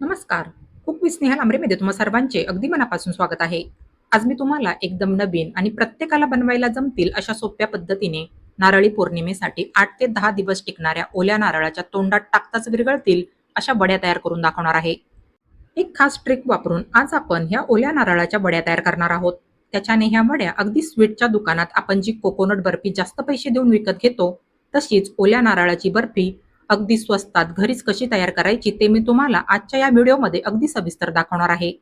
नमस्कार. खूप विथ स्नेहा लांबरेमध्ये तुम्हा सर्वांचे अगदी मनापासून स्वागत आहे. आज मी तुम्हाला एकदम नवीन आणि प्रत्येकाला बनवायला जमतील अशा सोप्या पद्धतीने नारळी पौर्णिमेसाठी आठ ते दहा दिवस टिकणाऱ्या ओल्या नारळाच्या तोंडात टाकताच विरघळतील अशा बड्या तयार करून दाखवणार आहे. एक खास ट्रिक वापरून आज आपण ह्या ओल्या नारळाच्या बड्या तयार करणार आहोत. त्याच्याने ह्या वड्या अगदी स्वीटच्या दुकानात आपण जी कोकोनट बर्फी जास्त पैसे देऊन विकत घेतो तशीच ओल्या नारळाची बर्फी अगदी स्वस्तात घरीच कशी तयार करायची ते मी तुम्हाला आजच्या या व्हिडिओमध्ये अगदी सविस्तर दाखवणार आहे.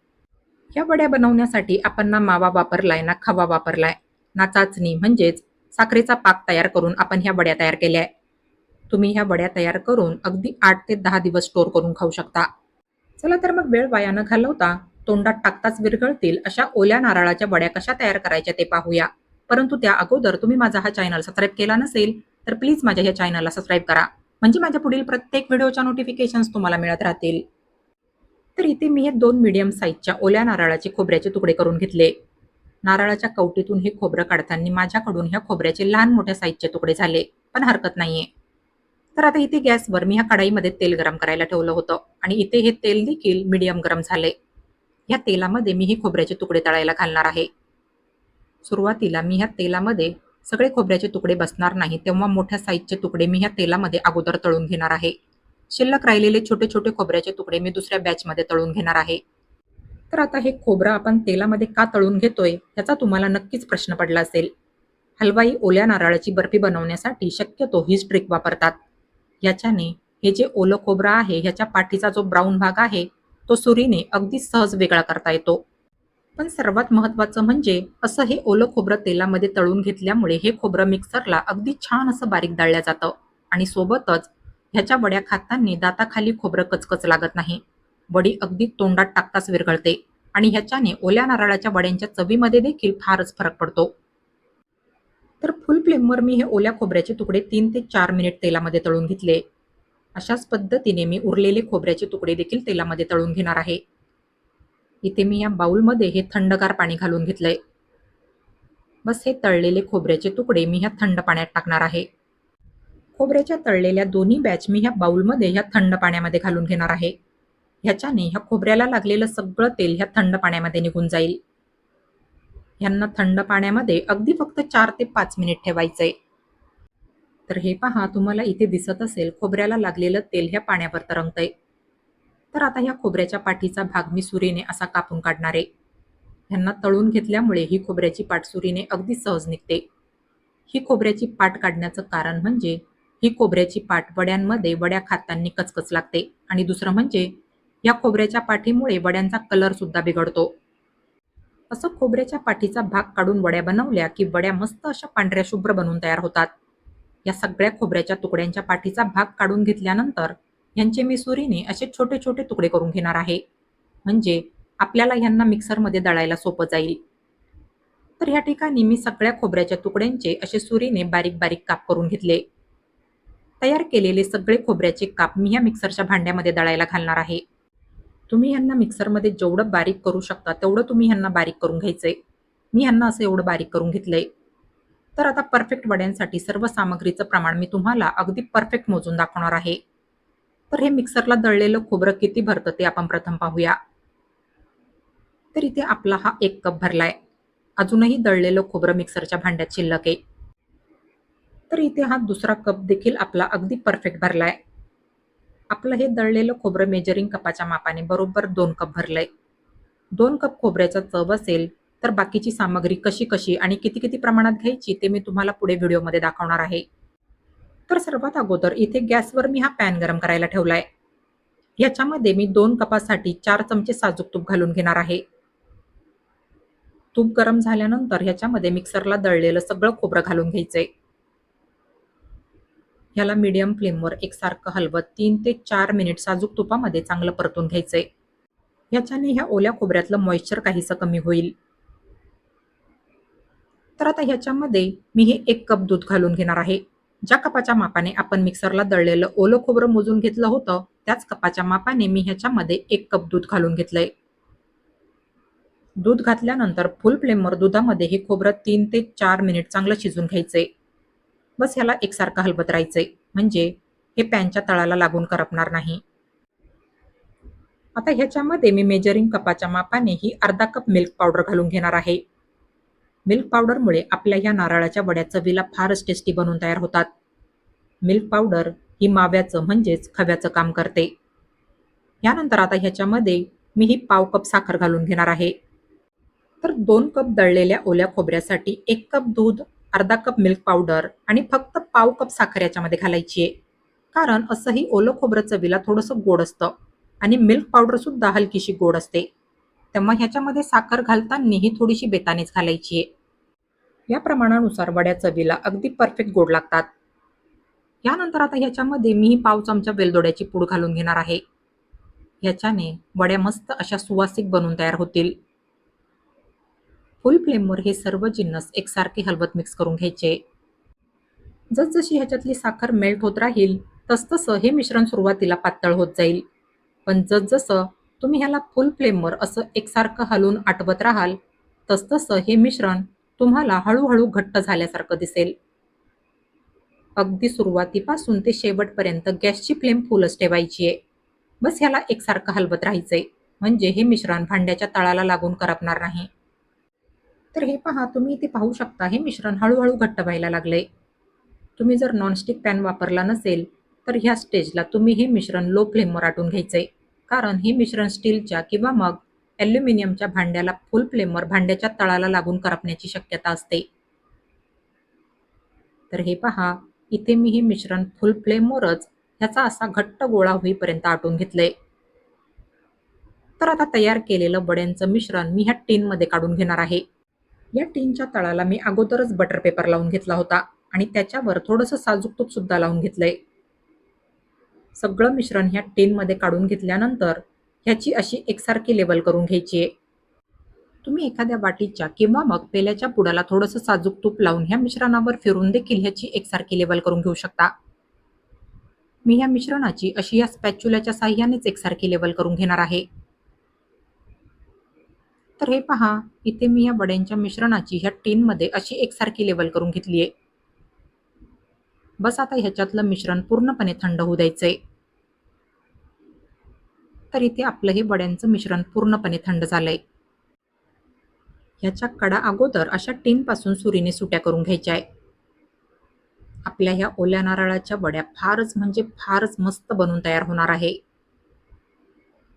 या वड्या बनवण्यासाठी आपण ना मावा वापरलाय ना खवा वापरलाय ना चाचणी म्हणजेच साखरेचा पाक तयार करून आपण ह्या वड्या तयार केल्या आहे तुम्ही ह्या वड्या तयार करून अगदी आठ ते दहा दिवस स्टोर करून खाऊ शकता. चला तर मग वेळ वाया न घालवता तोंडात टाकताच विरघळतील अशा ओल्या नारळाच्या वड्या कशा तयार करायच्या ते पाहूया. परंतु त्या अगोदर तुम्ही माझा हा चॅनल सबस्क्राईब केला नसेल तर प्लीज माझ्या ह्या चॅनलला सबस्क्राईब करा. म्हणजे माझ्या पुढील प्रत्येक व्हिडिओच्या नोटिफिकेशन्स तुम्हाला मिळत राहतील. तर इथे मी हे दोन मीडियम साईजच्या ओल्या नारळाचे खोबऱ्याचे तुकडे करून घेतले. नारळाच्या कवटीतून हे खोबरं काढताना माझ्याकडून ह्या खोबऱ्याचे लहान मोठ्या साईजचे तुकडे झाले पण हरकत नाहीये. तर आता इथे गॅसवर मी ह्या कढाईमध्ये तेल गरम करायला ठेवलं होतं आणि इथे हे तेल देखील मीडियम गरम झाले. ह्या तेलामध्ये मी हे खोबऱ्याचे तुकडे तळायला घालणार आहे. सुरुवातीला मी ह्या तेलामध्ये सगळे खोबऱ्याचे तुकडे बसणार नाही तेव्हा मोठ्या साईजचे तुकडे मी ह्या तेलामध्ये अगोदर तळून घेणार आहे. शिल्लक राहिलेले छोटे छोटे खोबऱ्याचे तुकडे मी दुसऱ्या बॅचमध्ये तळून घेणार आहे. तर आता हे खोबरं आपण तेलामध्ये का तळून घेतोय याचा तुम्हाला नक्कीच प्रश्न पडला असेल. हलवाई ओल्या नारळाची बर्फी बनवण्यासाठी शक्यतो हीच ट्रिक वापरतात. याच्याने हे जे ओलं खोबरं आहे ह्याच्या पाठीचा जो ब्राऊन भाग आहे तो सुरीने अगदी सहज वेगळा करता येतो. पण सर्वात महत्त्वाचं म्हणजे असं हे ओलं खोबरं तेलामध्ये तळून घेतल्यामुळे हे खोबरं मिक्सरला अगदी छान असं बारीक दळलं जातं. आणि सोबतच ह्याच्या वड्या खाताना दाताखाली खोबरं कचकच लागत नाही. वडी अगदी तोंडात टाकताच विरघळते आणि ह्याच्याने ओल्या नारळाच्या वड्यांच्या चवीमध्ये देखील फारच फरक पडतो. तर फुल फ्लेमवर मी हे ओल्या खोबऱ्याचे तुकडे तीन ते चार मिनिट तेलामध्ये तळून घेतले. अशाच पद्धतीने मी उरलेले खोबऱ्याचे तुकडे देखील तेलामध्ये तळून घेणार आहे. इथे मी या बाउलमध्ये हे थंडगार पाणी घालून घेतलंय. बस हे तळलेले खोबऱ्याचे तुकडे मी ह्या थंड पाण्यात टाकणार आहे. खोबऱ्याच्या तळलेल्या दोन्ही बॅच मी ह्या बाउलमध्ये ह्या थंड पाण्यामध्ये घालून घेणार आहे. ह्याच्याने ह्या खोबऱ्याला लागलेलं सगळं तेल ह्या थंड पाण्यामध्ये निघून जाईल. ह्यांना थंड पाण्यामध्ये अगदी फक्त चार ते पाच मिनिट ठेवायचंय. तर हे पहा तुम्हाला इथे दिसत असेल खोबऱ्याला लागलेलं तेल ह्या पाण्यावर तरंगतंय. तर आता ह्या खोबऱ्याच्या पाठीचा भाग मी सुरीने असा कापून काढणार. आहे ह्यांना तळून घेतल्यामुळे ही खोबऱ्याची पाठ सुरीने अगदी सहज निघते. ही खोबऱ्याची पाट काढण्याचं कारण म्हणजे ही खोबऱ्याची पाट वड्यांमध्ये वड्या खातांनी कचकच लागते आणि दुसरं म्हणजे या खोबऱ्याच्या पाठीमुळे वड्यांचा कलर सुद्धा बिघडतो. असं खोबऱ्याच्या पाठीचा भाग काढून वड्या बनवल्या की वड्या मस्त अशा पांढऱ्या शुभ्र बनवून तयार होतात. या सगळ्या खोबऱ्याच्या तुकड्यांच्या पाठीचा भाग काढून घेतल्यानंतर ह्यांचे मी सुरीने असे छोटे छोटे तुकडे करून घेणार आहे. म्हणजे आपल्याला ह्यांना मिक्सरमध्ये दळायला सोपं जाईल. तर ह्या ठिकाणी मी सगळ्या खोबऱ्याच्या तुकड्यांचे असे सुरीने बारीक बारीक काप करून घेतले. तयार केलेले सगळे खोबऱ्याचे काप मी ह्या मिक्सरच्या भांड्यामध्ये दळायला घालणार आहे. तुम्ही ह्यांना मिक्सरमध्ये जेवढं बारीक करू शकता तेवढं तुम्ही ह्यांना बारीक करून घ्यायचंय. मी ह्यांना असं एवढं बारीक करून घेतलंय. तर आता परफेक्ट वड्यांसाठी सर्व सामग्रीचं प्रमाण मी तुम्हाला अगदी परफेक्ट मोजून दाखवणार आहे. तर हे मिक्सरला दळलेलं खोबरं किती भरतं ते आपण प्रथम पाहूया. तर इथे आपला हा एक कप भरलाय. अजूनही दळलेलं खोबरं मिक्सरच्या भांड्यात शिल्लक आहे. तर इथे हा दुसरा कप देखील आपला अगदी परफेक्ट भरलाय. आपलं हे दळलेलं खोबरं मेजरिंग कपाच्या मापाने बरोबर दोन कप भरलंय. दोन कप खोबऱ्याचा चव असेल तर बाकीची सामग्री कशी कशी आणि किती किती प्रमाणात घ्यायची ते मी तुम्हाला पुढे व्हिडिओमध्ये दाखवणार आहे. तर सर्वात अगोदर इथे गॅसवर मी हा पॅन गरम करायला ठेवलाय. याच्यामध्ये मी दोन कपासाठी चार चमचे साजूक तूप घालून घेणार आहे. तूप गरम झाल्यानंतर ह्याच्यामध्ये मिक्सरला दळलेलं सगळं खोबरं घालून घ्यायचंय. ह्याला मीडियम फ्लेमवर एकसारखं हलवत तीन ते चार मिनिट साजूक तुपामध्ये चांगलं परतून घ्यायचंय. ह्याच्याने ह्या ओल्या खोबऱ्यातलं मॉइश्चर काहीसं कमी होईल. तर आता ह्याच्यामध्ये मी हे एक कप दूध घालून घेणार आहे. ज्या कपाच्या मापाने आपण मिक्सरला दळलेलं ओलं खोबरं मोजून घेतलं होतं त्याच कपाच्या मापाने मी ह्याच्यामध्ये एक कप दूध घालून घेतलंय. दूध घातल्यानंतर फुल फ्लेमवर दुधामध्ये हे खोबरं तीन ते चार मिनिट चांगलं शिजून घ्यायचंय. बस ह्याला एकसारखं हलवत राहायचंय. म्हणजे हे पॅनच्या तळाला लागून करपणार नाही. आता ह्याच्यामध्ये मी मेजरिंग कपाच्या मापाने ही अर्धा कप मिल्क पावडर घालून घेणार आहे. मिल्क पावडरमुळे आपल्या ह्या नारळाच्या वड्या चवीला फारच टेस्टी बनवून तयार होतात. मिल्क पावडर ही माव्याचं म्हणजेच खव्याचं काम करते. यानंतर आता ह्याच्यामध्ये मी ही पाव कप साखर घालून घेणार आहे. तर दोन कप दळलेल्या ओल्या खोबऱ्यासाठी एक कप दूध अर्धा कप मिल्क पावडर आणि फक्त पाव कप साखर याच्यामध्ये घालायची आहे. कारण असंही ओलं खोबरं चवीला थोडंसं गोड असतं आणि मिल्क पावडर सुद्धा हलकीशी गोड असते. तेव्हा ह्याच्यामध्ये साखर घालताना ही थोडीशी बेतानीच घालायची आहे. या प्रमाणानुसार वड्या चवीला अगदी परफेक्ट गोड लागतात. यानंतर आता ह्याच्यामध्ये मी पाव चमचा वेलदोड्याची पूड घालून घेणार आहे. ह्याच्याने वड्या मस्त अशा सुवासिक बनून तयार होतील. फुल फ्लेमवर हे सर्व जिन्नस एकसारखे हलवत मिक्स करून घ्यायचे. जसजशी ह्याच्यातली साखर मेल्ट होत राहील तसतसं हे मिश्रण सुरुवातीला पातळ होत जाईल. पण जसजसं तुम्ही ह्याला फुल फ्लेमवर असं एकसारखं हलवून आटवत राहाल. तसतसं हे मिश्रण तुम्हाला हळूहळू घट्ट झाल्यासारखं दिसेल. अगदी सुरुवातीपासून ते शेवटपर्यंत गॅसची फ्लेम फुलच ठेवायची आहे बस ह्याला एकसारखं हलवत राहायचंय. म्हणजे हे मिश्रण भांड्याच्या तळाला लागून करपणार नाही. तर हे पहा तुम्ही इथे पाहू शकता हे मिश्रण हळूहळू घट्ट व्हायला लागले तुम्ही जर नॉनस्टिक पॅन वापरला नसेल तर ह्या स्टेजला तुम्ही हे मिश्रण लो फ्लेमवर आटून घ्यायचंय. कारण हे मिश्रण स्टीलच्या किंवा मग ॲल्युमिनियमच्या भांड्याला फुल फ्लेमवर भांड्याच्या तळाला लागून करपण्याची शक्यता असते. तर हे पहा इथे मी हे मिश्रण फुल फ्लेमवरच ह्याचा असा घट्ट गोळा होईपर्यंत आटून घेतलंय. तर आता तयार केलेलं बड्यांचं मिश्रण मी ह्या टीनमध्ये काढून घेणार आहे. या टीनच्या तळाला मी अगोदरच बटर पेपर लावून घेतला होता आणि त्याच्यावर थोडंसं साजूक तूप सुद्धा लावून घेतलंय. सगळं मिश्रण ह्या टीनमध्ये काढून घेतल्यानंतर ह्याची अशी एकसारखी लेवल करून घ्यायची आहे. तुम्ही एखाद्या वाटीच्या किंवा मग पेल्याच्या पुडाला थोडंसं साजूक तूप लावून ह्या मिश्रणावर फिरून देखील ह्याची एकसारखी लेवल करून घेऊ शकता. मी ह्या मिश्रणाची अशी या स्पॅच्युलाच्या साह्यानेच एकसारखी लेवल करून घेणार आहे. तर हे पहा इथे मी या वड्यांच्या मिश्रणाची ह्या टीनमध्ये अशी एकसारखी लेवल करून घेतली आहे. बस आता ह्याच्यातलं मिश्रण पूर्णपणे थंड होऊ द्यायचंय. तर इथे आपलं हे वड्यांचं मिश्रण पूर्णपणे थंड झालंय. ह्याच्या कडा अगोदर अशा टीनपासून सुरीने सुट्या करून घ्यायच्या आहे आपल्या ह्या ओल्या नारळाच्या वड्या फारच म्हणजे फारच मस्त बनून तयार होणार आहे.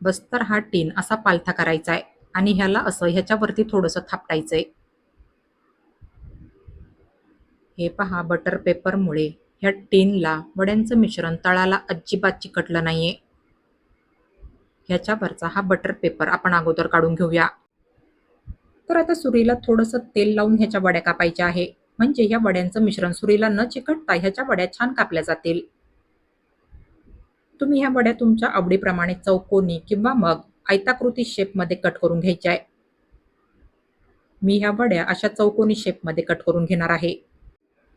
बस तर हा टीन असा पालथा करायचा आहे आणि ह्याला असं ह्याच्यावरती थोडंसं थापटायचंय. हे पहा बटर पेपरमुळे ह्या टीनला वड्यांचं मिश्रण तळाला अजिबात चिकटलं नाही आहे ह्याच्यावरचा हा बटर पेपर आपण अगोदर काढून घेऊया. तर आता सुरीला थोडंसं तेल लावून ह्याच्या वड्या कापायच्या आहे. म्हणजे ह्या वड्यांचं मिश्रण सुरीला न चिकटता ह्याच्या वड्या छान कापल्या जातील. तुम्ही ह्या वड्या तुमच्या आवडीप्रमाणे चौकोनी किंवा मग आयताकृती शेपमध्ये कट करून घ्यायच्या आहे. मी ह्या वड्या अशा चौकोनी शेपमध्ये कट करून घेणार आहे.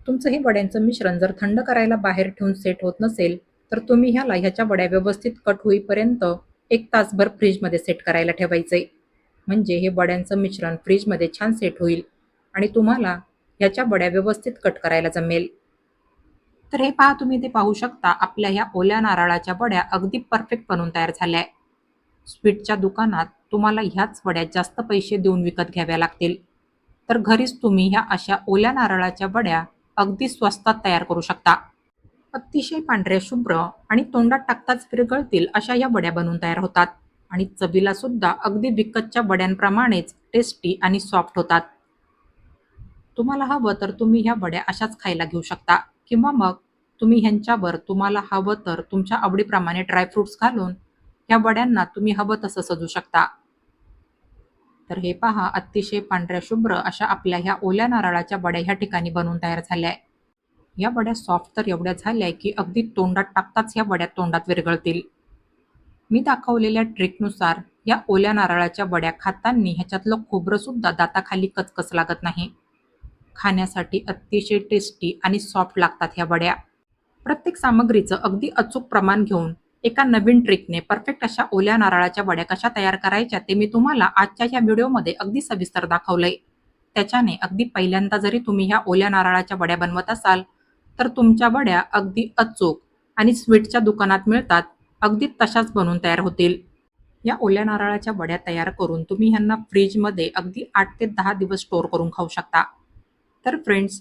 तुमचं हे वड्यांचं मिश्रण जर थंड करायला बाहेर ठेवून सेट होत नसेल तर तुम्ही ह्याला ह्याच्या वड्या व्यवस्थित कट होईपर्यंत एक तासभर फ्रीजमध्ये सेट करायला ठेवायचंय म्हणजे हे वड्यांचं मिश्रण फ्रीजमध्ये छान सेट होईल आणि तुम्हाला ह्याच्या वड्या व्यवस्थित कट करायला जमेल. तर हे पहा तुम्ही ते पाहू शकता आपल्या ह्या ओल्या नारळाच्या वड्या अगदी परफेक्ट बनून तयार झाल्या. आहे स्वीटच्या दुकानात तुम्हाला ह्याच वड्या जास्त पैसे देऊन विकत घ्याव्या लागतील. तर घरीच तुम्ही ह्या अशा ओल्या नारळाच्या वड्या अगदी स्वस्तात तयार करू शकता. अतिशय पांढऱ्या शुभ्र आणि तोंडात टाकताच विरघळतील अशा या वड्या बनवून तयार होतात. आणि चवीला सुद्धा अगदी विकतच्या वड्यांप्रमाणेच टेस्टी आणि सॉफ्ट होतात. तुम्हाला हवं तर तुम्ही ह्या वड्या अशाच खायला घेऊ शकता. किंवा मग तुम्ही ह्यांच्यावर तुम्हाला हवं तर तुमच्या आवडीप्रमाणे ड्रायफ्रुट्स घालून ह्या वड्यांना तुम्ही हवं तसं सजू शकता. तर हे पहा अतिशय पांढऱ्या शुभ्र अशा आपल्या ह्या ओल्या नारळाच्या वड्या ह्या ठिकाणी बनवून तयार झाल्या आहे या वड्या सॉफ्ट तर एवढ्या झाल्या की अगदी तोंडात टाकताच ह्या वड्या तोंडात विरघळतील. मी दाखवलेल्या ट्रिकनुसार या ओल्या नारळाच्या वड्या खातांनी ह्याच्यातलं खोबरं सुद्धा दाताखाली कचकच लागत नाही. खाण्यासाठी अतिशय टेस्टी आणि सॉफ्ट लागतात ह्या वड्या प्रत्येक सामग्रीचं अगदी अचूक प्रमाण घेऊन एका नवीन ट्रिकने परफेक्ट अशा ओल्या नारळाच्या वड्या कशा तयार करायच्या ते मी तुम्हाला आजच्या या व्हिडिओमध्ये अगदी सविस्तर दाखवलंय. त्याच्याने अगदी पहिल्यांदा जरी तुम्ही ह्या ओल्या नारळाच्या वड्या बनवत असाल तर तुमच्या वड्या अगदी अचूक आणि स्वीटच्या दुकानात मिळतात अगदी तशाच बनवून तयार होतील. या ओल्या नारळाच्या वड्या तयार करून तुम्ही ह्यांना फ्रीजमध्ये अगदी आठ ते दहा दिवस स्टोअर करून खाऊ शकता. तर फ्रेंड्स